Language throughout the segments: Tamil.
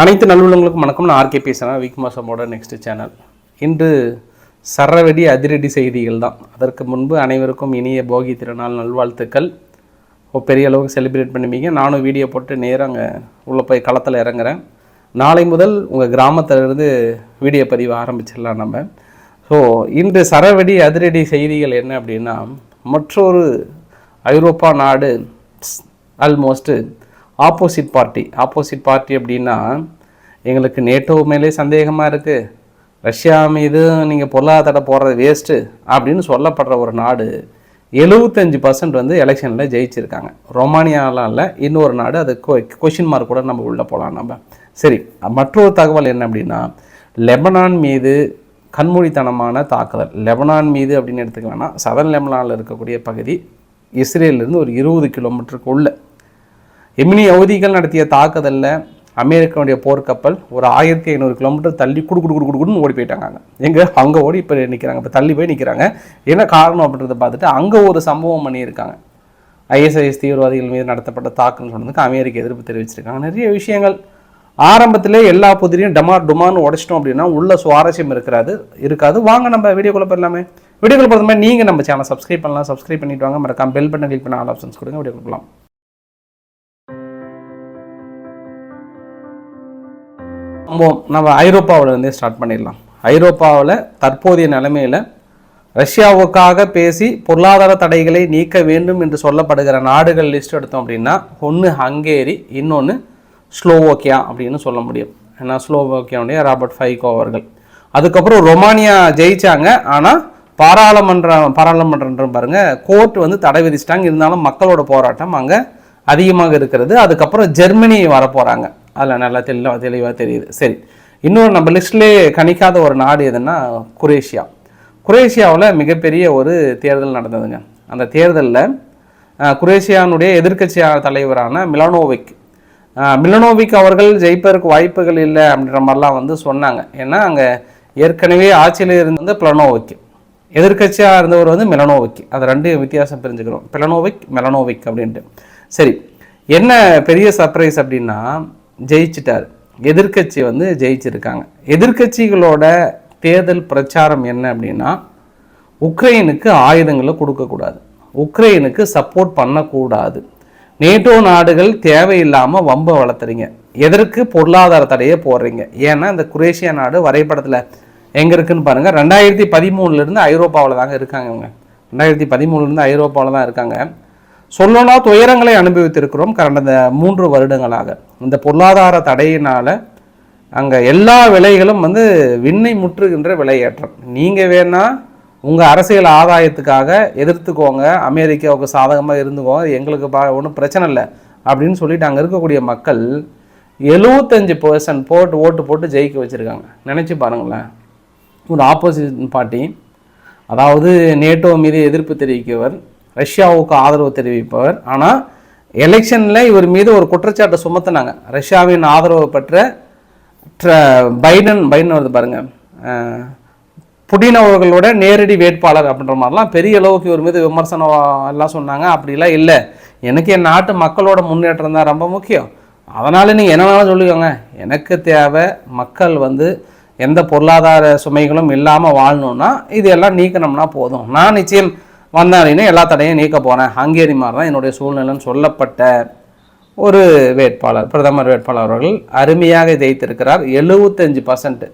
அனைத்து நல்லுள்ளங்களுக்கும் வணக்கம். நான் ஆர்கே பேசுகிறேன் வீக் மாசமோட நெக்ஸ்ட் சேனல் இன்று சரவெடி அதிரடி செய்திகள் தான். அதற்கு முன்பு அனைவருக்கும் இனிய போகி திருநாள் நல்வாழ்த்துக்கள். ஓ, பெரிய அளவுக்கு செலிப்ரேட் பண்ணுவீங்க நானும் வீடியோ போட்டு நேராக அங்கே உள்ளே போய் களத்தில் இறங்குறேன். நாளை முதல் உங்கள் கிராமத்திலிருந்து வீடியோ பதிவு ஆரம்பிச்சிடலாம் நம்ம. ஸோ இன்று சரவெடி அதிரடி செய்திகள் என்ன அப்படின்னா மற்றொரு ஐரோப்பா நாடு almost opposite party opposite party அப்படின்னா எங்களுக்கு நேட்டோ மேலே சந்தேகமாக இருக்குது ரஷ்யா மீது நீங்கள் பொருளாதார போடுறது வேஸ்ட்டு அப்படின்னு சொல்லப்படுற ஒரு நாடு எழுபத்தஞ்சு பர்சன்ட் வந்து எலெக்ஷனில் ஜெயிச்சிருக்காங்க. ரொமானியாலாம் இல்லை இன்னொரு நாடு அது கொஷின் மார்க் கூட நம்ம உள்ளே போகலாம் நம்ம. சரி மற்றொரு தகவல் என்ன அப்படின்னா லெபனான் மீது கண்மூடித்தனமான தாக்குதல். லெபனான் மீது அப்படின்னு எடுத்துக்கலாம்னா சதன் லெபனானில் இருக்கக்கூடிய பகுதி இஸ்ரேலேருந்து ஒரு இருபது கிலோமீட்டருக்கு உள்ள. எமினி யகுதிகள் நடத்திய தாக்குதலில் அமெரிக்காவுடைய போர்க்கப்பல் ஒரு ஆயிரத்தி ஐநூறு கிலோமீட்டர் தள்ளி குடு குடு குடு குடுன்னு ஓடி போயிட்டாங்க எங்கே? அங்கே ஓடி இப்போ நிற்கிறாங்க இப்போ தள்ளி போய் நிற்கிறாங்க என்ன காரணம் அப்படின்றத பார்த்துட்டு அங்கே ஒரு சம்பவம் பண்ணியிருக்காங்க. ஐஎஸ்ஐஎஸ் தீவிரவாதிகள் மீது நடத்தப்பட்ட தாக்குன்னு சொன்னதுக்கு அமெரிக்க எதிர்ப்பு தெரிவிச்சிருக்காங்க. நிறைய விஷயங்கள். ஆரம்பத்திலே எல்லா புதிரையும் டமார் டுமான்னு உடைச்சிட்டோம் அப்படின்னா உள்ள சுவாரஸ்யம் இருக்கிறாது இருக்காது. வாங்க நம்ம வீடியோக்குள்ள போயிடலாமே. வீடியோக்குள்ள போகிற மாதிரி நீங்கள் நம்ம சேனல் சப்ஸ்கிரைப் பண்ணலாம். சப்ஸ்கிரைப் பண்ணிட்டு வாங்க. மறக்காம பெல் பட்டன் கிளிக் பண்ண ஆல் ஆப்ஷன்ஸ் கொடுங்க. வீடியோ கொடுக்கலாம் நம்ம ஐரோப்பாவில் இருந்தே ஸ்டார்ட் பண்ணிடலாம். ஐரோப்பாவில் தற்போதைய நிலைமையில் ரஷ்யாவுக்காக பேசி பொருளாதார தடைகளை நீக்க வேண்டும் என்று சொல்லப்படுகிற நாடுகள் லிஸ்ட் எடுத்தோம் அப்படின்னா ஒன்று ஹங்கேரி இன்னொன்று ஸ்லோவோக்கியா அப்படின்னு சொல்ல முடியும். ஏன்னா ஸ்லோவோக்கியாவுடைய ராபர்ட் ஃபைகோ அவர்கள். அதுக்கப்புறம் ரொமானியா ஜெயித்தாங்க ஆனால் பாராளுமன்றம் பாராளுமன்றம் பாருங்கள் கோர்ட் வந்து தடை விதிச்சிட்டாங்க. இருந்தாலும் மக்களோட போராட்டம் அங்கே அதிகமாக இருக்கிறது. அதுக்கப்புறம் ஜெர்மனி வரப்போகிறாங்க அதில் நல்லா தெளிவாக தெளிவாக தெரியுது. சரி இன்னொரு நம்ம லிஸ்ட்லேயே கணிக்காத ஒரு நாடு எதுன்னா குரேஷியா. குரேஷியாவில் மிகப்பெரிய ஒரு தேர்தல் நடந்ததுங்க. அந்த தேர்தலில் குரேஷியானுடைய எதிர்க்கட்சி தலைவரான மிலனோவிக். மிலனோவிக் அவர்கள் ஜெயிப்பதற்கு வாய்ப்புகள் இல்லை அப்படின்ற மாதிரிலாம் வந்து சொன்னாங்க. ஏன்னா அங்கே ஏற்கனவே ஆட்சியில் இருந்தது பிளனோவிக். எதிர்க்கட்சியாக இருந்தவர் வந்து மெலனோவிக். அது ரெண்டு வித்தியாசம் தெரிஞ்சுக்கிறோம் பிளனோவிக் மெலனோவிக் அப்படின்ட்டு. சரி என்ன பெரிய சர்ப்ரைஸ் அப்படின்னா ஜெயிச்சிட்டார். எதிர்க்கட்சி வந்து ஜெயிச்சிருக்காங்க. எதிர்க்கட்சிகளோட தேர்தல் பிரச்சாரம் என்ன அப்படின்னா உக்ரைனுக்கு ஆயுதங்களை கொடுக்கக்கூடாது. உக்ரைனுக்கு சப்போர்ட் பண்ணக்கூடாது. நேட்டோ நாடுகள் தேவையில்லாமல் வம்ப வளர்த்துறீங்க. எதற்கு பொருளாதார தடையை போடுறீங்க? ஏன்னா இந்த குரேஷியா நாடு வரைபடத்தில் எங்கே இருக்குன்னு பாருங்கள் ரெண்டாயிரத்தி பதிமூணுலேருந்து ஐரோப்பாவில் தாங்க இருக்காங்க இவங்க. ரெண்டாயிரத்தி பதிமூணுலேருந்து ஐரோப்பாவில் தான் இருக்காங்க. சொல்லணும்னா துயரங்களை அனுபவித்திருக்கிறோம் கடந்த மூன்று வருடங்களாக. இந்த பொருளாதார தடையினால் அங்கே எல்லா விலைகளும் வந்து விண்ணை முற்றுகின்ற விலையேற்றம். நீங்கள் வேணால் உங்கள் அரசியல் ஆதாயத்துக்காக எதிர்த்துக்கோங்க அமெரிக்காவுக்கு சாதகமாக இருந்துக்கோங்க எங்களுக்கு பா ஒன்றும் பிரச்சனை இல்லை அப்படின்னு சொல்லிட்டு அங்கே இருக்கக்கூடிய மக்கள் எழுபத்தஞ்சு பர்சன்ட் போட்டு ஓட்டு போட்டு ஜெயிக்க வச்சுருக்காங்க. நினச்சி பாருங்களேன். ஒரு ஆப்போசிட் பார்ட்டி அதாவது நேட்டோ மீது எதிர்ப்பு தெரிவிக்கவர் ரஷ்யாவுக்கு ஆதரவு தெரிவிப்பவர். ஆனால் எலெக்ஷனில் இவர் மீது ஒரு குற்றச்சாட்டை சுமத்துனாங்க. ரஷ்யாவின் ஆதரவு பெற்ற ட்ர- பைடன் பைடன் வருது பாருங்கள் புடின் அவர்களோட நேரடி வேட்பாளர் அப்படின்ற மாதிரிலாம் பெரிய அளவுக்கு இவர் மீது விமர்சனம் எல்லாம் சொன்னாங்க. அப்படிலாம் இல்லை. எனக்கு என் நாட்டு மக்களோட முன்னேற்றம் தான் ரொம்ப முக்கியம். அதனால் நீங்கள் என்ன வேணாலும் சொல்லிக்கோங்க. எனக்கு தேவை மக்கள் வந்து எந்த பொருளாதார சுமைகளும் இல்லாமல் வாழணும்னா இது எல்லாம் நீக்கணும்னா போதும். நான் நிச்சயம் வந்தாரின்னு எல்லா தடையும் நீக்க போகிறேன் ஹங்கேரி மாதிரி தான் என்னுடைய சூழ்நிலைன்னு சொல்லப்பட்ட ஒரு வேட்பாளர் பிரதமர் வேட்பாளர் அவர்கள் அருமையாக ஜெயித்திருக்கிறார். எழுபத்தஞ்சு பர்சன்ட்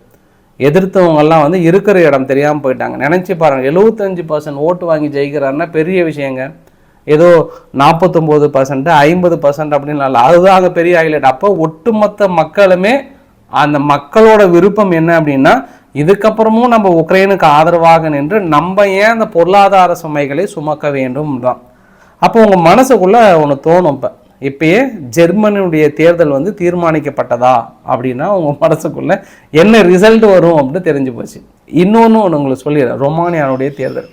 எதிர்த்தவங்கெல்லாம் வந்து இருக்கிற இடம் தெரியாமல் போயிட்டாங்க. நினச்சி பாருங்கள் எழுபத்தஞ்சு பர்சன்ட் ஓட்டு வாங்கி ஜெயிக்கிறாருன்னா பெரிய விஷயங்க. ஏதோ நாற்பத்தொம்போது பர்சன்ட் ஐம்பது பர்சன்ட் அப்படின்னு இல்லை அதுதான் அங்கே பெரிய ஹைலைட் அப்போ ஒட்டுமொத்த மக்களுமே அந்த மக்களோட விருப்பம் என்ன அப்படின்னா இதுக்கப்புறமும் நம்ம உக்ரைனுக்கு ஆதரவாக நின்று நம்ம ஏன் அந்த பொருளாதார சுமைகளை சுமக்க வேண்டும் தான். அப்போ உங்கள் மனசுக்குள்ளே ஒன்று தோணும் இப்போ. இப்பயே ஜெர்மனியுடைய தேர்தல் வந்து தீர்மானிக்கப்பட்டதா அப்படின்னா உங்கள் மனசுக்குள்ளே என்ன ரிசல்ட் வரும் அப்படின்னு தெரிஞ்சு போச்சு. இன்னொன்று ஒன்று உங்களுக்கு சொல்லிடுறேன். ரொமானியானுடைய தேர்தல்.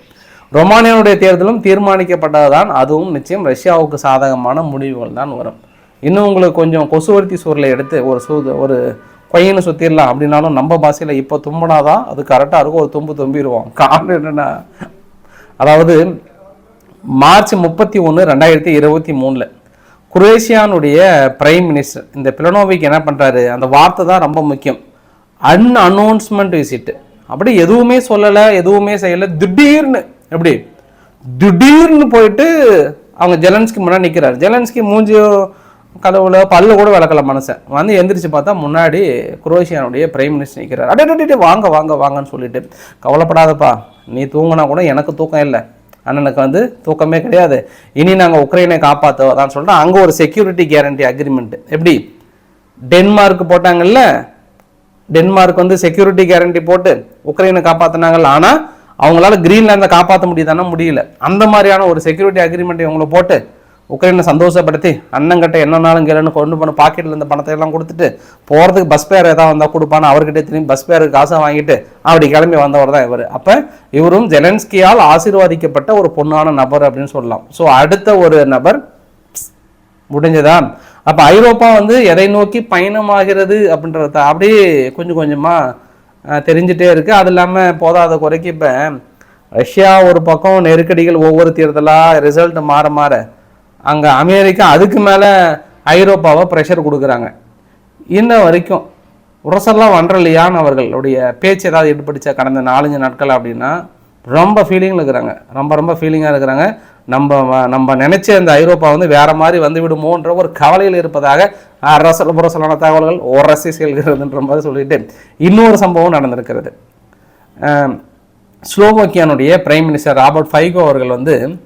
ரொமானியாவுடைய தேர்தலும் தீர்மானிக்கப்பட்டதுதான். அதுவும் நிச்சயம் ரஷ்யாவுக்கு சாதகமான முடிவுகள் தான் வரும். இன்னும் உங்களுக்கு கொஞ்சம் கொசுவர்த்தி சூரில் எடுத்து ஒரு சூ ஒரு பையனை சுற்றிடலாம் அப்படின்னாலும் நம்ம பாசையில் இப்போ தும்பினாதான் அது கரெக்டாக இருக்கும். ஒரு தும்பு தும்பிடுவோம் காரணம் என்னென்னா அதாவது மார்ச் முப்பத்தி ஒன்று ரெண்டாயிரத்தி இருபத்தி மூணில் குரேஷியானுடைய பிரைம் மினிஸ்டர் இந்த பிலனோவிக் என்ன பண்ணுறாரு அந்த வார்த்தை தான் ரொம்ப முக்கியம். அன் அனௌன்ஸ்மெண்ட் விசிட்டு அப்படி எதுவுமே சொல்லலை எதுவுமே செய்யலை. திடீர்னு எப்படி? திடீர்னு போயிட்டு அவங்க ஜெலன்ஸ்கி முன்னாடி நிற்கிறார் ஜெலன்ஸ்கி மூஞ்சியோ கதவுல பல்லு கூட விளக்கல மனுஷன். வந்து எந்திரிச்சு பார்த்தா முன்னாடி குரோஷியானுடைய பிரைம் மினிஸ்டர் நிற்கிறார் அடே வாங்க வாங்க வாங்கன்னு சொல்லிட்டு. கவலைப்படாதப்பா. நீ தூங்கினா கூட எனக்கு தூக்கம் இல்லை. அண்ணனுக்கு வந்து தூக்கமே கிடையாது. இனி நாங்கள் உக்ரைனை காப்பாற்றுவதான்னு சொல்லிட்டு அங்கே ஒரு செக்யூரிட்டி கேரண்டி அக்ரிமெண்ட் எப்படி? டென்மார்க் போட்டாங்கல்ல? டென்மார்க் வந்து செக்யூரிட்டி கேரண்டி போட்டு உக்ரைனை காப்பாற்றினாங்கல்ல ஆனால் அவங்களால கிரீன்லாண்டை காப்பாற்ற முடியுதானா முடியல. அந்த மாதிரியான ஒரு செக்யூரிட்டி அக்ரிமெண்ட் இவங்களை போட்டு உக்ரைனை சந்தோஷப்படுத்தி அண்ணங்கிட்ட என்னன்னாலும் கேளுன்னு கொண்டு போன பாக்கெட்டில் இந்த பணத்தை எல்லாம் கொடுத்துட்டு போகிறதுக்கு பஸ் பேர் ஏதாவது வந்தால் கொடுப்பான்னு அவர்கிட்ட திரும்பி பஸ் பேருக்கு காசை வாங்கிட்டு அப்படி கிளம்பி வந்தவர் தான் இவர். அப்போ இவரும் ஜெலன்ஸ்கியால் ஆசீர்வாதிக்கப்பட்ட ஒரு பொண்ணான நபர் அப்படின்னு சொல்லலாம். ஸோ அடுத்த ஒரு நபர் முடிஞ்சதா அப்போ ஐரோப்பா வந்து எதை நோக்கி பயணமாகிறது அப்படின்றத அப்படியே கொஞ்சம் கொஞ்சமாக தெரிஞ்சிட்டே இருக்குது அது இல்லாமல் போதாத குறைக்கு இப்போ ரஷ்யா ஒரு பக்கம் நெருக்கடிகள் ஒவ்வொரு தேர்தலாக ரிசல்ட் மாற மாற அங்கே அமெரிக்கா அதுக்கு மேலே ஐரோப்பாவை ப்ரெஷர் கொடுக்குறாங்க. இன்ன வரைக்கும் உரசெல்லாம் வன்றலையான்னு அவர்களுடைய பேச்சு ஏதாவது ஈடுபடுச்சா கடந்த நாலஞ்சு நாட்கள் அப்படின்னா ரொம்ப ஃபீலிங்கில் இருக்கிறாங்க. ரொம்ப ரொம்ப ஃபீலிங்காக இருக்கிறாங்க. நம்ம வ- நம்ம நினச்ச அந்த ஐரோப்பா வந்து வேறு மாதிரி வந்து விடுமோன்ற ஒரு கவலையில் இருப்பதாக அரசல் புரசலான தகவல்கள் உரசி செல்கிறதுன்ற மாதிரி சொல்லிட்டு இன்னொரு சம்பவம் நடந்திருக்கிறது. ஸ்லோவோக்கியானுடைய பிரைம் மினிஸ்டர் ராபர்ட் ஃபைகோ அவர்கள் வந்து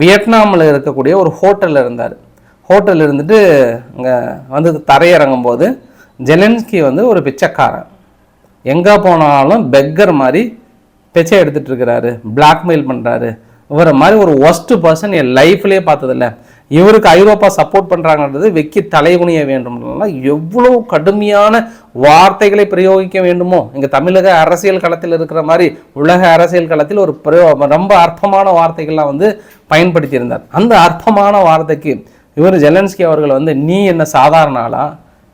வியட்நாமில் இருக்கக்கூடிய ஒரு ஹோட்டலில் இருந்தார். ஹோட்டலில் இருந்துட்டு அங்கே வந்து தரையிறங்கும் போது ஜெலன்ஸ்கி வந்து ஒரு பிச்சைக்காரன். எங்கே போனாலும் பெக்கர் மாதிரி பிச்சை எடுத்துகிட்டு இருக்கிறாரு. பிளாக்மெயில் பண்ணுறாரு இவரை மாதிரி ஒரு ஒஸ்ட் பர்சன் என் லைஃப்லேயே பார்த்ததில்ல. இவருக்கு ஐரோப்பா சப்போர்ட் பண்ணுறாங்கன்றது வெக்கி தலைகுனிய வேண்டும்னா எவ்வளோ கடுமையான வார்த்தைகளை பிரயோகிக்க வேண்டுமோ? இங்கே தமிழக அரசியல் களத்தில் இருக்கிற மாதிரி உலக அரசியல் களத்தில் ஒரு பிரயோ ரொம்ப அற்பமான வார்த்தைகள்லாம் வந்து பயன்படுத்தியிருந்தார். அந்த அற்பமான வார்த்தைக்கு இவர் ஜெலன்ஸ்கி அவர்கள் வந்து நீ என்ன சாதாரண ஆளா?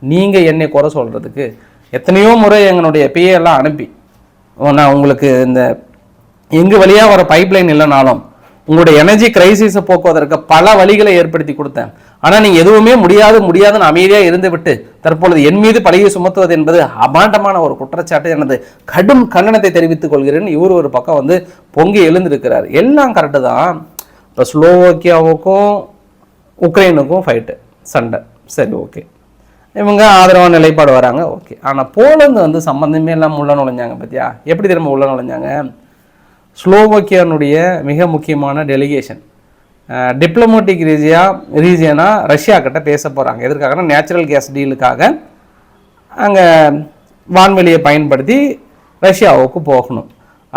நீங்கள் என்னை குறை சொல்கிறதுக்கு எத்தனையோ முறை எங்களுடைய பேயெல்லாம் அனுப்பி. நான் உங்களுக்கு இந்த எங்கு வழியாக வர பைப்லைன் இல்லைனாலும் உங்களுடைய எனர்ஜி கிரைசிஸை போக்குவதற்கு பல வழிகளை ஏற்படுத்தி கொடுத்தேன். ஆனால் நீங்கள் எதுவுமே முடியாது முடியாதுன்னு அமைதியாக இருந்துவிட்டு தற்பொழுது என் மீது பழியை சுமத்துவது என்பது அபாண்டமான ஒரு குற்றச்சாட்டு. எனது கடும் கண்டனத்தை தெரிவித்துக் கொள்கிறேன். இவர் ஒரு பக்கம் வந்து பொங்கி எழுந்திருக்கிறார். எல்லாம் கரெக்டு தான். இப்போ ஸ்லோவோக்கியாவுக்கும் உக்ரைனுக்கும் ஃபைட்டு சண்டை. சரி ஓகே இவங்க ஆதரவான நிலைப்பாடு வராங்க ஓகே ஆனால் போலந்து வந்து சம்மந்தமே இல்லாமல் உள்ள நுழைஞ்சாங்க பார்த்தியா எப்படி திரும்ப உள்ள நுழைஞ்சாங்க? ஸ்லோவோக்கியானுடைய மிக முக்கியமான டெலிகேஷன் டிப்ளமேட்டிக் ரீதியா ரீஜியனாக ரஷ்யா கிட்ட பேச போகிறாங்க எதற்காகனா நேச்சுரல் கேஸ் டீலுக்காக அங்கே வான்வெளியை பயன்படுத்தி ரஷ்யாவுக்கு போகணும்.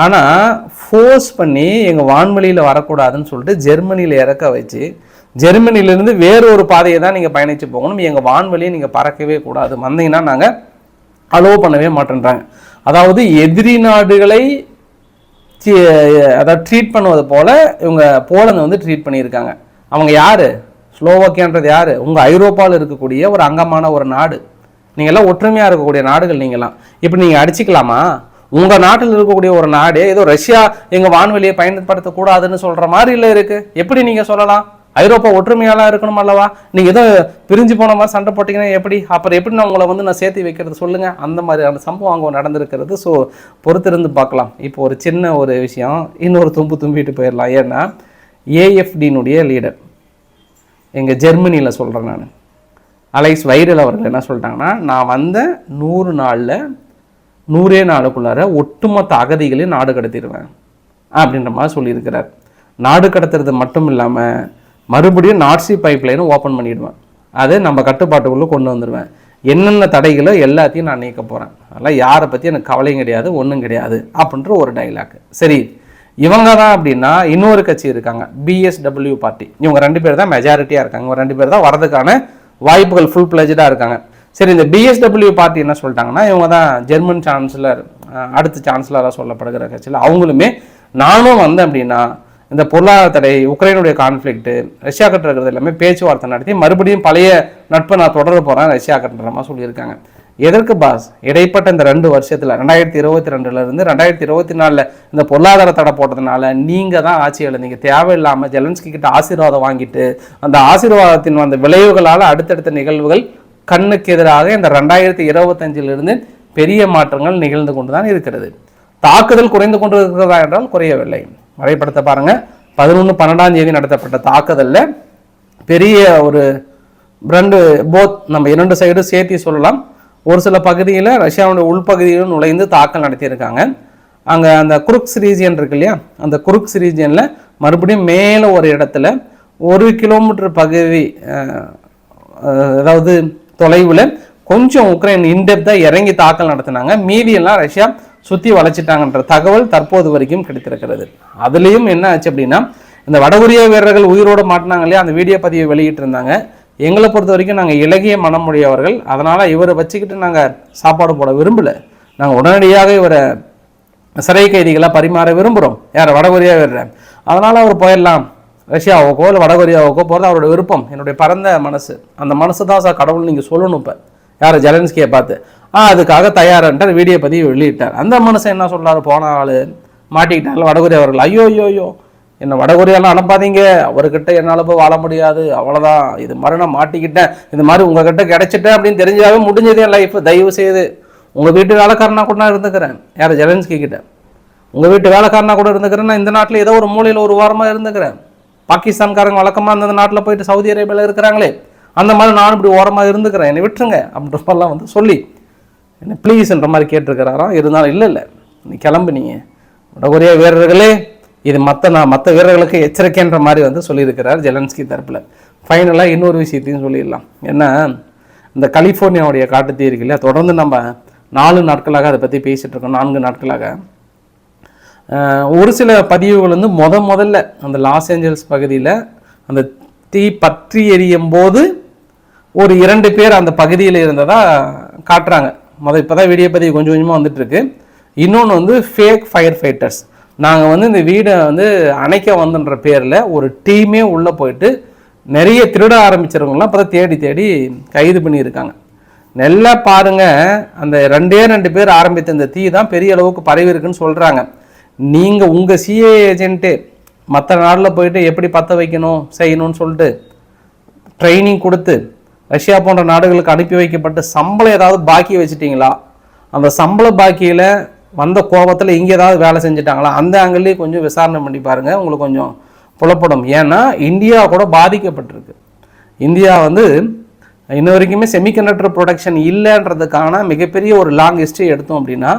ஆனால் ஃபோர்ஸ் பண்ணி எங்கள் வான்வெளியில் வரக்கூடாதுன்னு சொல்லிட்டு ஜெர்மனியில் இறக்க வச்சு ஜெர்மனிலேருந்து வேறு ஒரு பாதையை தான் நீங்கள் பயணித்து போகணும். எங்கள் வான்வெளியை நீங்கள் பறக்கவே கூடாது. வந்தீங்கன்னா நாங்கள் அலோவ் பண்ணவே மாட்டேன்றாங்க. அதாவது எதிரி நாடுகளை அதாவது ட்ரீட் பண்ணுவது போல் இவங்க போலந்து வந்து ட்ரீட் பண்ணியிருக்காங்க. அவங்க யார்? ஸ்லோவாக்கியான்றது யார்? உங்கள் ஐரோப்பாவில் இருக்கக்கூடிய ஒரு அங்கமான ஒரு நாடு. நீங்கள்லாம் ஒற்றுமையாக இருக்கக்கூடிய நாடுகள் நீங்களாம் இப்போ நீங்கள் அடிச்சுக்கலாமா? உங்கள் நாட்டில் இருக்கக்கூடிய ஒரு நாடு ஏதோ ரஷ்யா எங்கள் வான்வெளியை பயன்படுத்தக்கூடாதுன்னு சொல்கிற மாதிரி இல்லை இருக்குது எப்படி நீங்கள் சொல்லலாம்? ஐரோப்பா ஒற்றுமையாலாம் இருக்கணும் அல்லவா? நீங்கள் ஏதோ பிரிஞ்சு போன மாதிரி சண்டை போட்டிங்கன்னா எப்படி? அப்புறம் எப்படி நான் உங்களை வந்து நான் சேர்த்து வைக்கிறது சொல்லுங்கள் அந்த மாதிரியான சம்பவம் அங்கே நடந்திருக்கிறது. ஸோ பொறுத்திருந்து பார்க்கலாம். இப்போ ஒரு சின்ன ஒரு விஷயம். இன்னொரு தும்பு தும்பிட்டு போயிடலாம். ஏன்னா ஏஎஃப்டினுடைய லீடர் எங்கள் ஜெர்மனியில் சொல்கிறேன் நான். அலைஸ் வைரல் அவர்கள் என்ன சொல்லிட்டாங்கன்னா நான் வந்த நூறு நாளில் நூறே நாளுக்குள்ளார ஒட்டுமொத்த அகதிகளையும் நாடு கடத்திடுவேன். அப்படின்ற மாதிரி சொல்லியிருக்கிறார். நாடு கடத்துறது மட்டும் இல்லாமல் மறுபடியும் நாட்சி பைப்லைனும் ஓப்பன் பண்ணிவிடுவேன் அதை நம்ம கட்டுப்பாட்டுக்குள்ளே கொண்டு வந்துடுவேன். என்னென்ன தடைகளோ எல்லாத்தையும் நான் நீக்க போகிறேன் அதெல்லாம் யாரை பற்றி எனக்கு கவலையும் கிடையாது ஒன்றும் கிடையாது அப்படின்ற ஒரு டைலாக் சரி இவங்க தான் அப்படின்னா இன்னொரு கட்சி இருக்காங்க. பிஎஸ்டபிள்யூ பார்ட்டி இவங்க ரெண்டு பேர் தான் மெஜாரிட்டியாக இருக்காங்க. இவங்க ரெண்டு பேர் தான் வரதுக்கான வாய்ப்புகள் ஃபுல் பிளஜாக இருக்காங்க. சரி இந்த பிஎஸ்டபிள்யூ பார்ட்டி என்ன சொல்லிட்டாங்கன்னா இவங்க தான் ஜெர்மன் சான்சலர் அடுத்த சான்சலராக சொல்லப்படுகிற கட்சியில். அவங்களுமே நானும் வந்தேன் அப்படின்னா இந்த பொருளாதார தடை உக்ரைனுடைய கான்ஃப்ளிக்ட் ரஷ்யா கிட்ட இருக்கிறது எல்லாமே பேச்சுவார்த்தை நடத்தி மறுபடியும் பழைய நட்பை நான் தொடர போகிறேன் ரஷ்யா கிட்டன்ற மாதிரி சொல்லியிருக்காங்க. எதற்கு பாஸ் இடைப்பட்ட இந்த ரெண்டு வருஷத்தில் ரெண்டாயிரத்தி இருபத்தி ரெண்டுலேருந்து ரெண்டாயிரத்தி இருபத்தி நாலில் இந்த பொருளாதார தடை போட்டதுனால நீங்கள் தான் ஆட்சி எழுந்தீங்க தேவையில்லாமல் ஜெலன்ஸ்கி கிட்ட ஆசீர்வாதம் வாங்கிட்டு அந்த ஆசீர்வாதத்தின் வந்த விளைவுகளால் அடுத்தடுத்த நிகழ்வுகள் கண்ணுக்கு எதிராக இந்த ரெண்டாயிரத்தி இருபத்தஞ்சிலிருந்து பெரிய மாற்றங்கள் நிகழ்ந்து கொண்டு தான் இருக்கிறது. தாக்குதல் குறைந்து கொண்டு இருக்கிறதா என்றால் குறையவில்லை. வரைபடத்தை பாருங்கள் பதினொன்று பன்னெண்டாம் தேதி நடத்தப்பட்ட தாக்குதலில் பெரிய ஒரு ரெண்டு போத் நம்ம இரண்டு சைடு சேர்த்து சொல்லலாம். ஒரு சில பகுதியில் ரஷ்யாவுடைய உள்பகுதியிலும் நுழைந்து தாக்கல் நடத்தியிருக்காங்க. அங்கே அந்த குருக்ஸ் ரீஜியன் இருக்கு இல்லையா? அந்த குருக்ஸ் ரீஜியனில் மறுபடியும் மேலே ஒரு இடத்துல ஒரு கிலோமீட்டர் பகுதி அதாவது தொலைவில் கொஞ்சம் உக்ரைன் இன்டெப்த்தாக இறங்கி தாக்கல் நடத்தினாங்க. மீதியெல்லாம் ரஷ்யா சுற்றி வளைச்சிட்டாங்கன்ற தகவல் தற்போது வரைக்கும் கிடைத்திருக்கிறது. அதுலேயும் என்ன ஆச்சு அப்படின்னா இந்த வடகொரிய வீரர்கள் உயிரோடு மாட்டினாங்க இல்லையா? அந்த வீடியோ பதிவை வெளியிட்டு இருந்தாங்க எங்களை பொறுத்த வரைக்கும் நாங்கள் இலகிய மனமுடையவர்கள். அதனால் இவரை வச்சுக்கிட்டு நாங்கள் சாப்பாடு போட விரும்பலை. நாங்கள் உடனடியாக இவரை சிறை கைதிகளை பரிமாற விரும்புகிறோம் யார்? வடகொரியா வீரர். அதனால் அவர் போயிடலாம். ரஷ்யாவுக்கோ இல்லை வடகொரியாவுக்கோ போகிறது அவரோட விருப்பம். என்னுடைய பரந்த மனசு. அந்த மனசு தான் சார் கடவுள் நீங்கள் சொல்லணும் இப்போ. யார்? ஜெலன்ஸ்கியை பார்த்து. அதுக்காக தயாரான்ட்டார் வீடியோ பதிவு வெளியிட்டார். அந்த மனுஷன் என்ன சொல்கிறார் போன ஆள் மாட்டிக்கிட்டாங்க வடகொரிய அவர்கள். ஐயோ ஐயோ ஐயோ. என்னை வடகொரியாலாம் அனுப்பாதீங்க அவர்கிட்ட என்னால் போய் வாழ முடியாது. அவ்வளோதான் இது மாதிரி நான் மாட்டிக்கிட்டேன். இது மாதிரி உங்ககிட்ட கிடைச்சிட்டேன் அப்படின்னு தெரிஞ்சாவே முடிஞ்சது என் லைஃப் தயவு செய்து உங்கள் வீட்டு வேலைக்காரனா கூட நான் இருந்துக்கிறேன். யார்? ஜெலன்ஸ்கி கிட்ட. உங்கள் வீட்டு வேலைக்காரனா கூட இருந்துக்கிறேன். நான் இந்த நாட்டில் ஏதோ ஒரு மூலையில் ஒரு வாரமாக இருந்துக்கிறேன். பாகிஸ்தான்காரங்க வழக்கமாக அந்த நாட்டில் போயிட்டு சவுதி அரேபியாவில் இருக்கிறாங்களே. அந்த மாதிரி நானும் இப்படி ஓரமாக இருந்துக்கிறேன். என்னை விட்டுருங்க. அப்படின்ற மாதிரிலாம் வந்து சொல்லி என்ன ப்ளீஸ்ன்ற மாதிரி கேட்டிருக்கிறாராம் இருந்தாலும் இல்லை இல்லை. நீ கிளம்பு நீங்கள் வடகொரியா வீரர்களே இது மற்ற நான் மற்ற வீரர்களுக்கு எச்சரிக்கைன்ற மாதிரி வந்து சொல்லியிருக்கிறார் ஜெலன்ஸ்கி தரப்பில். ஃபைனலாக இன்னொரு விஷயத்தையும் சொல்லிடலாம். என்ன? இந்த கலிஃபோர்னியாவுடைய காட்டுத்தீ இருக்கு இல்லையா? தொடர்ந்து நம்ம நாலு நாட்களாக அதை பற்றி பேசிகிட்டு இருக்கோம். நான்கு நாட்களாக. ஒரு சில பதிவுகள் வந்து முத முதல்ல அந்த லாஸ் ஏஞ்சல்ஸ் பகுதியில் அந்த தீ பற்றி எரியும் போது ஒரு இரண்டு பேர் அந்த பகுதியில் இருந்ததாக காட்டுறாங்க. மொதல் இப்போ தான் வீடியோ பதிவு கொஞ்சம் கொஞ்சமாக வந்துட்டுருக்கு. இன்னொன்று வந்து ஃபேக் ஃபயர் ஃபைட்டர்ஸ் நாங்கள் வந்து இந்த வீடை வந்து அணைக்க வந்தன்ற பேரில் ஒரு டீமே உள்ளே போயிட்டு நிறைய திருட ஆரம்பிச்சிருவங்களாம் இப்போ தேடி தேடி கைது பண்ணியிருக்காங்க. நல்லா பாருங்கள் அந்த ரெண்டே ரெண்டு பேர் ஆரம்பித்த இந்த தீ தான் பெரிய அளவுக்கு பரவி இருக்குன்னு சொல்கிறாங்க நீங்கள் உங்கள் சிஏ ஏஜென்ட்டு மற்ற நாட்டில் போயிட்டு எப்படி பற்ற வைக்கணும் செய்யணும்னு சொல்லிட்டு ட்ரைனிங் கொடுத்து ரஷ்யா போன்ற நாடுகளுக்கு அனுப்பி வைக்கப்பட்டு சம்பளம் ஏதாவது பாக்கி வச்சுட்டிங்களா? அந்த சம்பள பாக்கியில் வந்த கோபத்தில் இங்கே ஏதாவது வேலை செஞ்சுட்டாங்களா? அந்த ஆங்கிள்லேயே கொஞ்சம் விசாரணை பண்ணி பாருங்கள் உங்களுக்கு கொஞ்சம் புலப்படும். ஏன்னா இந்தியா கூட பாதிக்கப்பட்டிருக்கு. இந்தியா வந்து இன்ன வரைக்குமே செமிகண்டக்டர் ப்ரொடக்ஷன் இல்லைன்றதுக்கான மிகப்பெரிய ஒரு லாங் ஹிஸ்ட்ரி எடுத்தோம் அப்படின்னா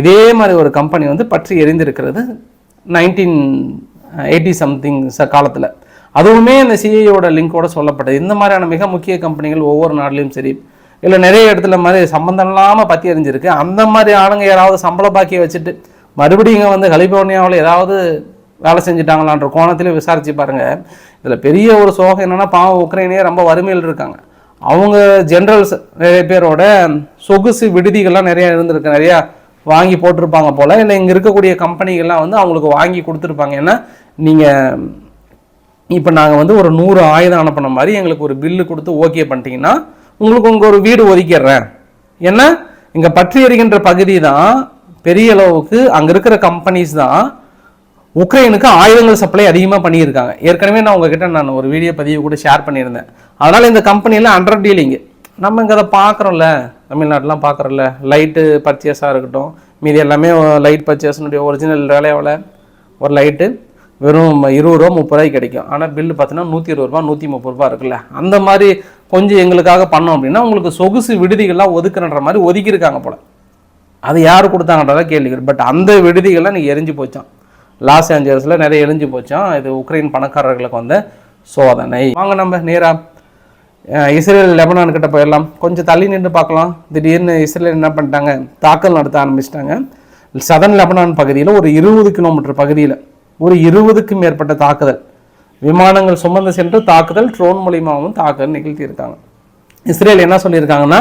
இதே மாதிரி ஒரு கம்பெனி வந்து பற்றி எரிந்திருக்கிறது நைன்டீன் எயிட்டி சம்திங் காலத்தில். அதுவுமே இந்த சிஐயோட லிங்கோட சொல்லப்பட்டது. இந்த மாதிரியான மிக முக்கிய கம்பெனிகள் ஒவ்வொரு நாட்டிலையும் சரி இல்லை நிறைய இடத்துல மாதிரி சம்மந்தம் இல்லாமல் பற்றி அறிஞ்சிருக்கு அந்த மாதிரி ஆளுங்க யாராவது சம்பள பாக்கியை வச்சுட்டு மறுபடியும் இங்கே வந்து கலிபோர்னியாவில் ஏதாவது வேலை செஞ்சுட்டாங்களான்ற கோணத்திலே விசாரிச்சு பாருங்க. இதில் பெரிய ஒரு சோகம் என்னென்னா பாவம் உக்ரைனே ரொம்ப வறுமையில் இருக்காங்க. அவங்க ஜென்ரல்ஸ் நிறைய பேரோட சொகுசு விடுதிகள்லாம் நிறையா இருந்திருக்கு. நிறையா வாங்கி போட்டிருப்பாங்க போல். இல்லை இங்கே இருக்கக்கூடிய கம்பெனிகள்லாம் வந்து அவங்களுக்கு வாங்கி கொடுத்துருப்பாங்க. ஏன்னா நீங்கள் இப்போ நாங்கள் வந்து ஒரு நூறு ஆயுதம் அனுப்பின மாதிரி எங்களுக்கு ஒரு பில்லு கொடுத்து ஓகே பண்ணிட்டீங்கன்னா உங்களுக்கு உங்கள் ஒரு வீடு ஒதுக்கிடுறேன். ஏன்னா இங்கே பற்றி எறிகின்ற பகுதி தான் பெரிய அளவுக்கு அங்கே இருக்கிற கம்பெனிஸ் தான் உக்ரைனுக்கு ஆயுதங்கள் சப்ளை அதிகமாக பண்ணியிருக்காங்க. ஏற்கனவே நான் உங்ககிட்ட நான் ஒரு வீடியோ பதிவு கூட ஷேர் பண்ணியிருந்தேன். அதனால் இந்த கம்பெனியில் அண்டர் டீலிங்கு நம்ம இங்கே அதை பார்க்குறோம்ல தமிழ்நாட்டிலாம் பார்க்குறோம்ல. லைட்டு பர்ச்சேஸாக இருக்கட்டும். மீதி எல்லாமே லைட் பர்ச்சேஸ்னுடைய ஒரிஜினல் வேலையாவில் ஒரு லைட்டு வெறும் இருபது ரூபா முப்பது ரூபாய்க்கு கிடைக்கும். ஆனால் பில்லு பார்த்தீங்கன்னா நூற்றி இருபது ரூபா நூற்றி முப்பது ரூபா இருக்குல்ல. அந்த மாதிரி கொஞ்சம் எங்களுக்காக பண்ணோம் அப்படின்னா உங்களுக்கு சொகுசு விடுதிகள்லாம் ஒதுக்குன்ற மாதிரி ஒதுக்கியிருக்காங்க போல. அது யார் கொடுத்தாங்கன்றத கேள்வி பட் அந்த விடுதிகள்லாம் நீ எரிஞ்சு போச்சான் லாஸ் ஏஞ்சல்ஸில் நிறைய எரிஞ்சு போச்சான் இது உக்ரைன் பணக்காரர்களுக்கு வந்த சோதனை. வாங்க நம்ம நேராக இஸ்ரேல் லெபனான் கிட்ட போயிடலாம். கொஞ்சம் தள்ளி நின்று பார்க்கலாம். திடீர்னு இஸ்ரேல் என்ன பண்ணிட்டாங்க? தாக்கல் நடத்த ஆரம்பிச்சிட்டாங்க. சதன் லெபனான் பகுதியில் ஒரு இருபது கிலோமீட்டர் பகுதியில் ஒரு இருபதுக்கும் மேற்பட்ட தாக்குதல். விமானங்கள் சுமந்து சென்று தாக்குதல் ட்ரோன் மூலியமாகவும் தாக்குதல் நிகழ்த்தியிருக்காங்க. இஸ்ரேல் என்ன சொல்லியிருக்காங்கன்னா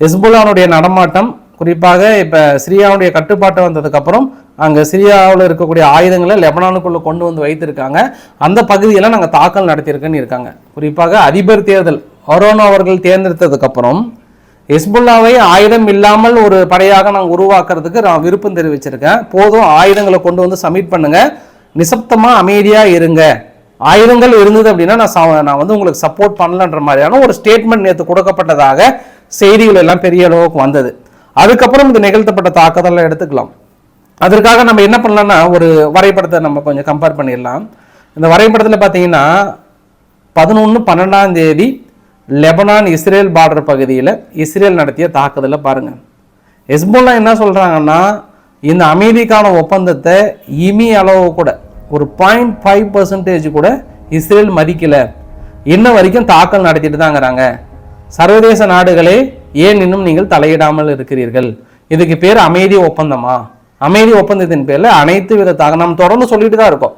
ஹெஸ்புல்லானுடைய நடமாட்டம் குறிப்பாக இப்போ சிரியாவுடைய கட்டுப்பாட்டை வந்ததுக்கப்புறம் அங்கே சிரியாவில் இருக்கக்கூடிய ஆயுதங்களை லெபனானுக்குள்ளே கொண்டு வந்து வைத்திருக்காங்க. அந்த பகுதியில் நாங்கள் தாக்கல் நடத்தியிருக்கேன்னு இருக்காங்க. குறிப்பாக அதிபர் தேர்தல் ஒரோனோ அவர்கள் தேர்ந்தெடுத்ததுக்கப்புறம் ஹெஸ்புல்லாவை ஆயுதம் இல்லாமல் ஒரு படையாக நான் உருவாக்குறதுக்கு நான் விருப்பம் தெரிவிச்சிருக்கேன். போதும் ஆயுதங்களை கொண்டு வந்து சப்மிட் பண்ணுங்கள் நிசப்தமாக அமைதியாக இருங்க. ஆயுதங்கள் இருந்தது அப்படின்னா நான் நான் வந்து உங்களுக்கு சப்போர்ட் பண்ணலன்ற மாதிரியான ஒரு ஸ்டேட்மெண்ட் நேற்று கொடுக்கப்பட்டதாக செய்திகள் எல்லாம் பெரிய அளவுக்கு வந்தது. அதுக்கப்புறம் இது நிகழ்த்தப்பட்ட தாக்குதலை எடுத்துக்கலாம். அதற்காக நம்ம என்ன பண்ணலாம்னா ஒரு வரைபடத்தை நம்ம கொஞ்சம் கம்பேர் பண்ணிடலாம். இந்த வரைபடத்தில் பார்த்தீங்கன்னா பதினொன்று பன்னெண்டாம் தேதி லெபனான் இஸ்ரேல் பார்டர் பகுதியில் இஸ்ரேல் நடத்திய தாக்குதலை பாருங்கள் ஹெஸ்புல்லா என்ன சொல்கிறாங்கன்னா இந்த அமைதிக்கான ஒப்பந்தத்தை இமி அளவு கூட ஒரு பாயிண்ட் ஃபைவ் பர்சன்டேஜ் கூட இஸ்ரேல் மதிக்கல. இன்ன வரைக்கும் தாக்கல் நடத்திட்டு தாங்கிறாங்க சர்வதேச நாடுகளே ஏன் இன்னும் நீங்கள் தலையிடாமல் இருக்கிறீர்கள்? இதுக்கு பேர் அமைதி ஒப்பந்தமா? அமைதி ஒப்பந்தத்தின் பேரில் அனைத்து வித தாக்க நம்ம தொடர்ந்து சொல்லிட்டு தான் இருக்கோம்.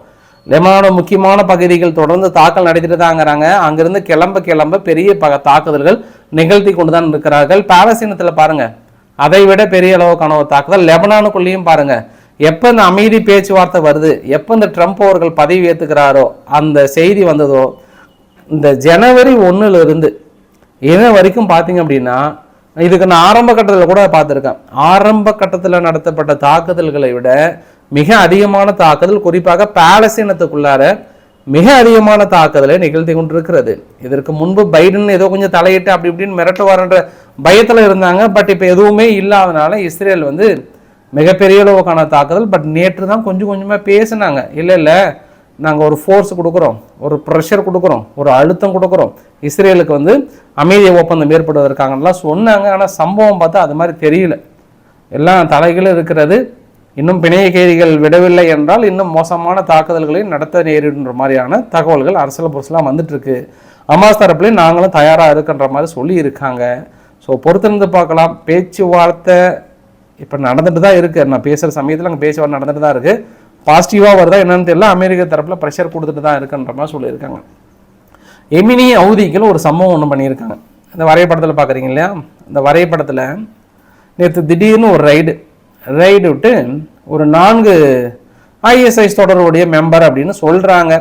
லெமானோட முக்கியமான பகுதிகள் தொடர்ந்து தாக்கல் நடத்திட்டு தாங்கிறாங்க அங்கிருந்து கிளம்ப கிளம்ப பெரிய பக தாக்குதல்கள் நிகழ்த்தி கொண்டு தான் இருக்கிறார்கள். பாலஸ்தீனத்தில் பாருங்கள் அதை விட பெரிய அளவுக்கான ஒரு தாக்குதல் லெபனானுக்குள்ளேயும் பாருங்கள் எப்போ இந்த அமைதி பேச்சுவார்த்தை வருது? எப்போ இந்த ட்ரம்ப் அவர்கள் பதவி ஏற்றுக்கிறாரோ அந்த செய்தி வந்ததோ? இந்த ஜனவரி ஒன்றுலேருந்து என்ன வரைக்கும் பார்த்தீங்க அப்படின்னா இதுக்கு நான் ஆரம்ப கட்டத்தில் கூட பார்த்துருக்கேன் ஆரம்ப கட்டத்தில் நடத்தப்பட்ட தாக்குதல்களை விட மிக அதிகமான தாக்குதல் குறிப்பாக பாலஸ்தீனத்துக்குள்ளார மிக அதிகமான தாக்குதலை நிகழ்த்தி கொண்டிருக்கிறது. இதற்கு முன்பு பைடன் ஏதோ கொஞ்சம் தலையிட்டு அப்படி இப்படின்னு மிரட்டுவார்ன்ற பயத்தில் இருந்தாங்க. பட் இப்போ எதுவுமே இல்லாதனால இஸ்ரேல் வந்து மிகப்பெரிய அளவுக்கான தாக்குதல். பட் நேற்று தான் கொஞ்சம் கொஞ்சமாக பேசினாங்க. இல்லை இல்லை நாங்கள் ஒரு ஃபோர்ஸ் கொடுக்குறோம். ஒரு ப்ரெஷர் கொடுக்குறோம். ஒரு அழுத்தம் கொடுக்குறோம். இஸ்ரேலுக்கு வந்து அமைதி ஒப்பந்தம் ஏற்படுவதற்காகலாம் சொன்னாங்க. ஆனால் சம்பவம் பார்த்தா அது மாதிரி தெரியல. எல்லாம் தலைகளும் இருக்கிறது. இன்னும் பிணைய கைதிகள் விடவில்லை என்றால் இன்னும் மோசமான தாக்குதல்களை நடத்த நேரிடுன்ற மாதிரியான தகவல்கள் அரசியல் புரசலாம் வந்துட்டுருக்கு. அமாஸ் தரப்புலையும் நாங்களும் தயாராக இருக்குன்ற மாதிரி சொல்லி இருக்காங்க ஸோ பொறுத்திருந்து பார்க்கலாம். பேச்சுவார்த்தை இப்போ நடந்துட்டு தான் இருக்குது நான் பேசுகிற சமயத்தில் அங்கே பேச்சுவார்த்தை நடந்துட்டு தான் இருக்குது பாசிட்டிவாக வருதா என்னன்னு தெரியல. அமெரிக்க தரப்பில் ப்ரெஷர் கொடுத்துட்டு தான் இருக்குன்ற மாதிரி சொல்லியிருக்காங்க. எமினி அவுதிகள் ஒரு சம்பவம் ஒன்று பண்ணியிருக்காங்க. இந்த வரைபடத்தில் பார்க்குறீங்க இல்லையா? இந்த வரைபடத்தில் நேற்று திடீர்னு ஒரு ரைடு ரைடு விட்டு ஒரு நான்கு ஐஎஸ்ஐஸ் தொடர்புடைய மெம்பர் அப்படின்னு சொல்கிறாங்க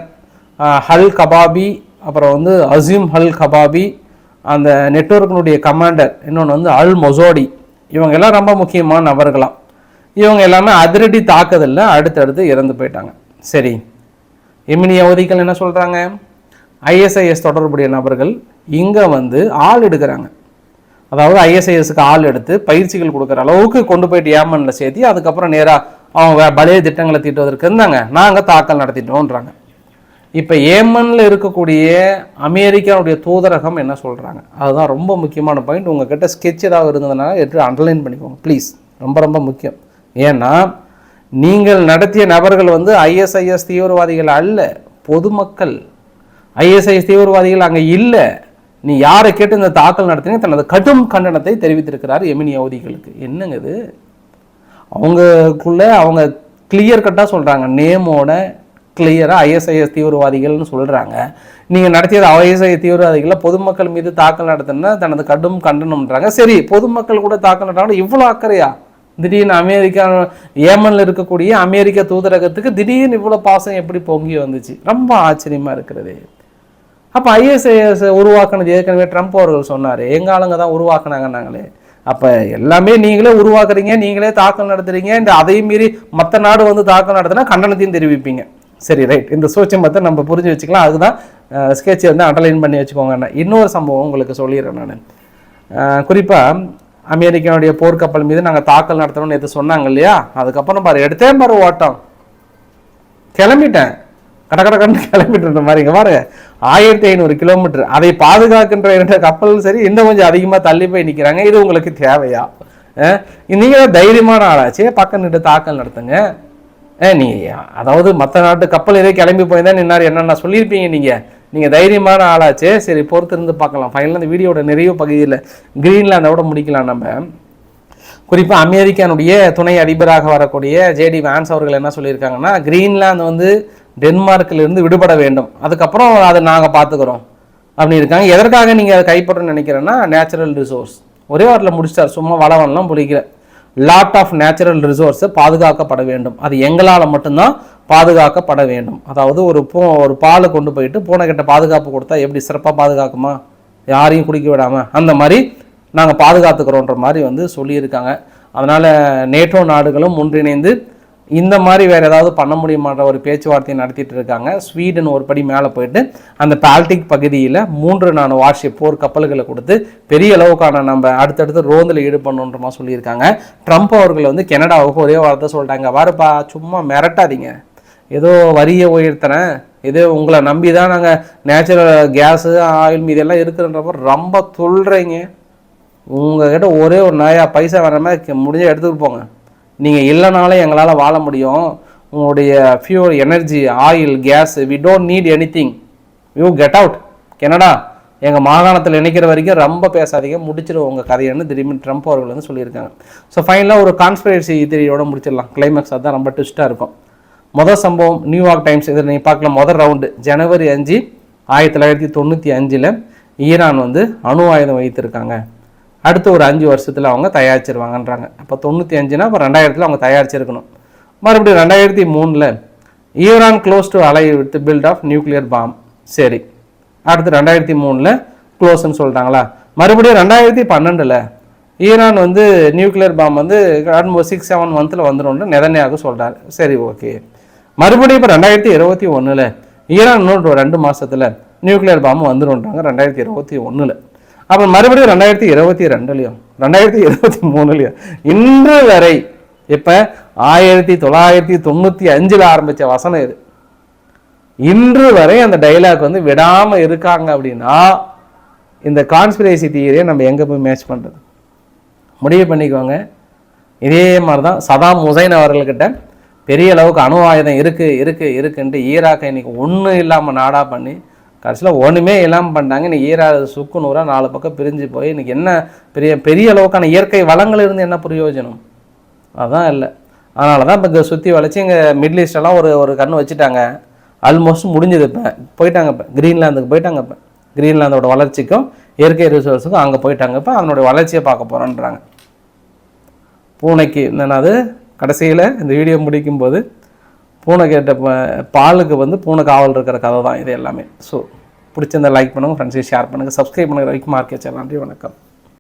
ஹல் கபாபி அப்புறம் வந்து அசீம் ஹல் கபாபி அந்த நெட்வொர்க்கினுடைய கமாண்டர் இன்னொன்று வந்து அல் மொசோடி இவங்க எல்லாம் ரொம்ப முக்கியமான நபர்களாம். இவங்க எல்லாமே அதிரடி தாக்குதலில் அடுத்தடுத்து இறந்து போயிட்டாங்க. சரி எமினி அவதிகள் என்ன சொல்கிறாங்க ஐஎஸ்ஐஎஸ் தொடர்புடைய நபர்கள் இங்கே வந்து ஆள் எடுக்கிறாங்க. அதாவது ஐஎஸ்ஐஎஸ்க்கு ஆள் எடுத்து பயிற்சிகள் கொடுக்குற அளவுக்கு கொண்டு போயிட்டு ஏமனில் சேர்த்து அதுக்கப்புறம் நேராக அவங்க பழைய திட்டங்களை தீட்டுவதற்கு இருந்தாங்க. நாங்கள் தாக்கல் நடத்திட்டோன்றாங்க. இப்போ ஏமனில் இருக்கக்கூடிய அமெரிக்காவுடைய தூதரகம் என்ன சொல்கிறாங்க அதுதான் ரொம்ப முக்கியமான பாயிண்ட் உங்ககிட்ட ஸ்கெட்ச் ஏதாவது இருந்ததுனால எடுத்து அண்டர்லைன் பண்ணிக்கோங்க ப்ளீஸ் ரொம்ப ரொம்ப முக்கியம். ஏன்னா நீங்கள் நடத்திய நபர்கள் வந்து ஐஎஸ்ஐஎஸ் தீவிரவாதிகள் அல்ல பொதுமக்கள். ஐஎஸ்ஐஎஸ் தீவிரவாதிகள் அங்கே இல்லை. நீ யாரை கேட்டு இந்த தாக்கல் நடத்தினே தனது கடும் கண்டனத்தை தெரிவித்திருக்கிறார் எமினி அவதிகளுக்கு என்னங்க இது? அவங்களுக்குள்ள அவங்க கிளியர் கட்டாக சொல்கிறாங்க நேமோட கிளியராக ஐஎஸ்ஐஎஸ் தீவிரவாதிகள்னு சொல்கிறாங்க நீங்கள் நடத்தியது ஐஎஸ்ஐ தீவிரவாதிகளில் பொதுமக்கள் மீது தாக்கல் நடத்தினா தனது கடும் கண்டனம்ன்றாங்க. சரி பொதுமக்கள் கூட தாக்கல் நடத்தினா இவ்வளோ அக்கறையா? திடீர்னு அமெரிக்கா ஏமனில் இருக்கக்கூடிய அமெரிக்க தூதரகத்துக்கு திடீர்னு இவ்வளோ பாசம் எப்படி பொங்கி வந்துச்சு? ரொம்ப ஆச்சரியமாக இருக்கிறது. அப்போ ஐஎஸ்ஐஎஸ் உருவாக்குனது ஏற்கனவே ட்ரம்ப் அவர்கள் சொன்னார். எங்க ஆளுங்க தான் உருவாக்குனாங்கன்னாங்களே. அப்போ எல்லாமே நீங்களே உருவாக்குறீங்க நீங்களே தாக்கல் நடத்துறீங்க. இந்த அதையும் மீறி மற்ற நாடு வந்து தாக்கல் நடத்தினா கண்டனத்தையும் தெரிவிப்பீங்க. சரி ரைட் இந்த சூட்சமத்தை நம்ம புரிஞ்சு வச்சுக்கலாம். அதுதான் ஸ்கெட்ச் வந்து அண்டர்லைன் பண்ணி வச்சுக்கோங்க. இன்னொரு சம்பவம் உங்களுக்கு சொல்லிடுறேன் நான். குறிப்பாக அமெரிக்காவுடைய போர்க்கப்பல் மீது நாங்கள் தாக்கல் நடத்தணும்னு எது சொன்னாங்க இல்லையா? அதுக்கப்புறம் பாரு எடுத்தேன் பாரு ஓட்டம். கிளம்பிட்டேன். கட கடன்னு கிளம்பிட்டு மாதிரி இங்க பாருங்க ஆயிரத்தி ஐநூறு கிலோமீட்டர் அதை பாதுகாக்கின்ற இரண்டு கப்பல் சரி இன்னும் கொஞ்சம் அதிகமாக தள்ளி போய் நிற்கிறாங்க இது உங்களுக்கு தேவையா நீங்கள் தைரியமான ஆளாச்சே பக்கம் நின்று தாக்கல் நடத்துங்க நீ அதாவது மற்ற நாட்டு கப்பல் இதே கிளம்பி போயிருந்தா நின்னார் என்னென்ன சொல்லியிருப்பீங்க நீங்கள் நீங்கள் தைரியமான ஆளாச்சே சரி பொறுத்து இருந்து பார்க்கலாம் ஃபைனலாக இந்த வீடியோட நிறைவு பகுதியில் கிரீன்லாண்டோட முடிக்கலாம் நம்ம குறிப்பாக அமெரிக்கானுடைய துணை அதிபராக வரக்கூடிய ஜேடி வான்ஸ் அவர்கள் என்ன சொல்லியிருக்காங்கன்னா கிரீன்லாந்து வந்து டென்மார்க்கிலிருந்து விடுபட வேண்டும். அதுக்கப்புறம் அதை நாங்கள் பார்த்துக்குறோம். அப்படி இருக்காங்க. எதற்காக நீங்கள் அதை கைப்பற்றணும்னு நினைக்கிறேன்னா நேச்சுரல் ரிசோர்ஸ் ஒரே வாரத்தில் முடிச்சிட்டார். சும்மா வளவன்லாம் பிடிக்கல லாட் ஆஃப் நேச்சுரல் ரிசோர்ஸை பாதுகாக்கப்பட வேண்டும். அது எங்களால் மட்டும்தான் பாதுகாக்கப்பட வேண்டும். அதாவது ஒரு பூ ஒரு பாலை கொண்டு போயிட்டு பூனைக்கிட்ட பாதுகாப்பு கொடுத்தா எப்படி சிறப்பாக பாதுகாக்குமா? யாரையும் குடிக்க விடாமல் அந்த மாதிரி நாங்கள் பாதுகாத்துக்கிறோன்ற மாதிரி வந்து சொல்லியிருக்காங்க. அதனால் நேட்டோ நாடுகளும் ஒன்றிணைந்து இந்த மாதிரி வேறு ஏதாவது பண்ண முடியுமான்ற ஒரு பேச்சுவார்த்தையை நடத்திட்டு இருக்காங்க. ஸ்வீடன் ஒரு படி மேலே போயிட்டு அந்த பால்டிக் பகுதியில் மூன்று நாலு வார்ஷிப் போர் கப்பல்களை கொடுத்து பெரிய அளவுக்கான நம்ம அடுத்தடுத்து ரோந்தில் ஈடுபடணுன்ற மாதிரி சொல்லியிருக்காங்க. ட்ரம்ப் அவர்கள் வந்து கனடாவுக்கு ஒரே வார்த்தை சொல்லிட்டாங்க. வாருப்பா சும்மா மிரட்டாதீங்க. ஏதோ வரியை உயர்த்தினேன் இதே உங்களை நம்பி தான் நாங்கள் நேச்சுரல் கேஸு ஆயில் மீதெல்லாம் இருக்குன்றப்ப ரொம்ப துள்ளுறீங்க உங்ககிட்ட ஒரே ஒரு நாயா பைசா வர மாதிரி முடிஞ்ச எடுத்துகிட்டு போங்க. நீங்கள் இல்லைனாலே எங்களால் வாழ முடியும். உங்களுடைய fuel energy oil gas we don't need anything you get out Canada எங்கள் மாகாணத்தில் நினைக்கிற வரைக்கும் ரொம்ப பேசாதீங்க முடிச்சிடும் உங்கள் கதையன்னு திரும்பி ட்ரம்ப் அவர்கள் வந்து சொல்லியிருக்காங்க ஸோ ஃபைனலாக ஒரு கான்ஸ்பிரசி திரியோட முடிச்சிடலாம். கிளைமேக்ஸ் அதுதான் ரொம்ப ட்விஸ்ட்டாக இருக்கும். முதல் சம்பவம் நியூயார்க் டைம்ஸ் இதில் நீங்கள் பார்க்கலாம். முதல் ரவுண்டு ஜனவரி அஞ்சு ஆயிரத்தி தொள்ளாயிரத்தி தொண்ணூற்றி அஞ்சில் ஈரான் வந்து அணு ஆயுதம் வைத்திருக்காங்க. அடுத்த ஒரு அஞ்சு வருஷத்தில் அவங்க தயாரிச்சிருவாங்கன்றாங்க. அப்போ தொண்ணூற்றி அஞ்சுனா அப்போ ரெண்டாயிரத்தில் அவங்க தயாரிச்சிருக்கணும். மறுபடியும் ரெண்டாயிரத்தி மூணில் Iran close to ally with build of nuclear bomb சரி. அடுத்து ரெண்டாயிரத்தி மூணில் க்ளோஸ்ன்னு சொல்லிட்டாங்களா மறுபடியும் ரெண்டாயிரத்தி பன்னெண்டில் ஈரான் வந்து நியூக்ளியர் பாம் வந்து சிக்ஸ் செவன் மந்தில் வந்துடும் நிதனையாக சொல்கிறார் சரி ஓகே மறுபடியும் இப்போ ரெண்டாயிரத்தி இருபத்தி ஒன்றில் ஈரான் இன்னொரு ரெண்டு மாதத்தில் நியூக்ளியர் பாம்பு வந்துடும்ன்றாங்க ரெண்டாயிரத்தி இருபத்தி ஒன்றில் அப்புறம் மறுபடியும் ரெண்டாயிரத்தி இருபத்தி ரெண்டுலையும் ரெண்டாயிரத்தி இருபத்தி மூணுலையும். இன்று வரை இப்போ ஆயிரத்தி தொள்ளாயிரத்தி தொண்ணூற்றி அஞ்சில் ஆரம்பித்த வசனம் இது. இன்று வரை அந்த டைலாக் வந்து விடாமல் இருக்காங்க அப்படின்னா இந்த கான்ஸ்பிரேசி தியரியை நம்ம எங்கே போய் மேட்ச் பண்ணுறது முடிவு பண்ணிக்கோங்க. இதே மாதிரி தான் சதாம் ஹுசைன் அவர்கள்கிட்ட பெரிய அளவுக்கு அணு ஆயுதம் இருக்குது இருக்குது இருக்குன்ட்டு ஈராக்கை இன்னைக்கு ஒன்றும் இல்லாமல் நாடாக பண்ணி கடைசியில் ஒன்றுமே இல்லாமல் பண்ணிட்டாங்க. இன்னைக்கு ஈராக் சுக்கு நூறாக நாலு பக்கம் பிரிஞ்சு போய் இன்னைக்கு என்ன பெரிய பெரிய அளவுக்கான இயற்கை வளங்கள் இருந்து என்ன பிரயோஜனம்? அதான் இல்லை. அதனால தான் இப்போ இங்கே சுற்றி வளைச்சி இங்கே மிடில் ஈஸ்டெல்லாம் ஒரு ஒரு கண் வச்சுட்டாங்க. ஆல்மோஸ்ட் முடிஞ்சது இப்போ. போயிட்டாங்க இப்போ. கிரீன்லாந்துக்கு போயிட்டாங்க இப்போ. க்ரீன்லாந்தோட வளர்ச்சிக்கும் இயற்கை ரிசோர்ஸுக்கும் அங்கே போயிட்டாங்க இப்போ. அதனுடைய வளர்ச்சியை பார்க்க போகிறோன்றாங்க பூனைக்கு என்னது கடைசியில் இந்த வீடியோ முடிக்கும்போது பூனை கேட்ட பாலுக்கு வந்து பூனை காவல் இருக்கிற கதை தான் இது எல்லாமே. ஸோ பிடிச்சிருந்தா லைக் பண்ணுங்கள் ஃப்ரெண்ட்ஸையும் ஷேர் பண்ணுங்கள் சப்ஸ்கிரைப் பண்ணுங்கள் வரைக்கும் மார்க்கெட் நன்றி வணக்கம்.